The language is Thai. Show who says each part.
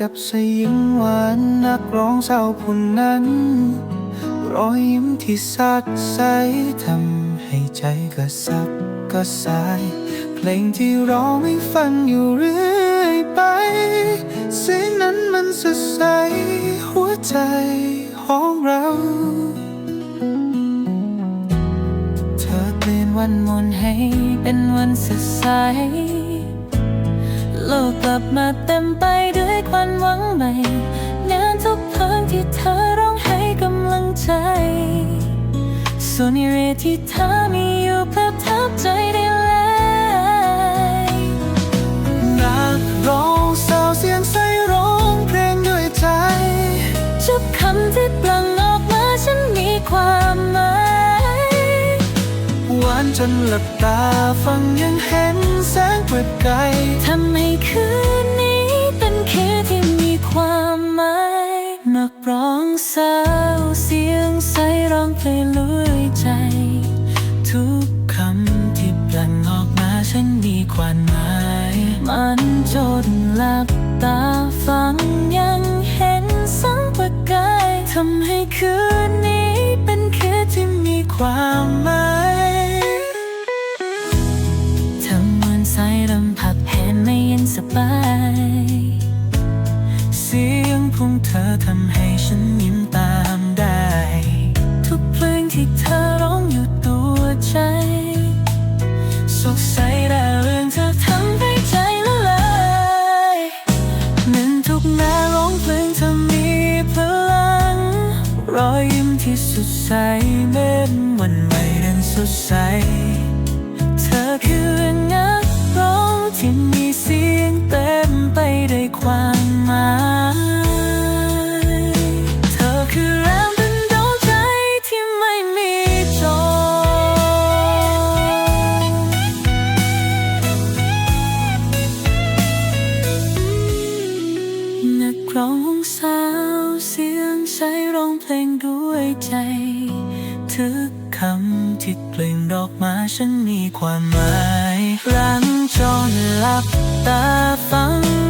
Speaker 1: กับสยิงหวานนักร้องสาวผู้นั้น รอยยิ้มที่สัดใสทำให้ใจกระสับกระส่าย เพลงที่ร้องให้ฟังอยู่เรื่อยไปเสียงนั้นมันสดใสหัวใจของเรา
Speaker 2: เธอเปลี่ยนวันมนให้เป็นวันสดใส โลกกลับมาเต็มไปด้วยความหวังใหม่งานทุกเพลงที่เธอร้องให้กำลังใจส่วนเรที่เธอมีอยู่ประทับใจได้เลย
Speaker 1: นักร้องสาวเสียงใสร้องเพลงด้วยใจ
Speaker 2: ทุกคำที่ปลังออกมาฉันมีความหมาย
Speaker 1: หวานจนหลับตาฟังยังเห็นแสง
Speaker 2: เประกา ลับตาฟังยังเห็นสังประกายทำให้คืนนี้เป็นคืนที่มีความหมายทำวันสายลมพัดแผ่นไม่เย็นสบาย
Speaker 1: เสียงพุ่งเธอทำให้ฉันยิ้มตามได้
Speaker 2: ทุกเพลงที่เธอ รอย
Speaker 1: ยิ้มที่สดใสเม็ดวันใหม่นั้นสดใส
Speaker 2: ร้องเพลงด้วยใจ
Speaker 1: ทุกคำที่เปล่งดอกมาฉันมีความหมาย
Speaker 2: รังจนหลับตาฟัง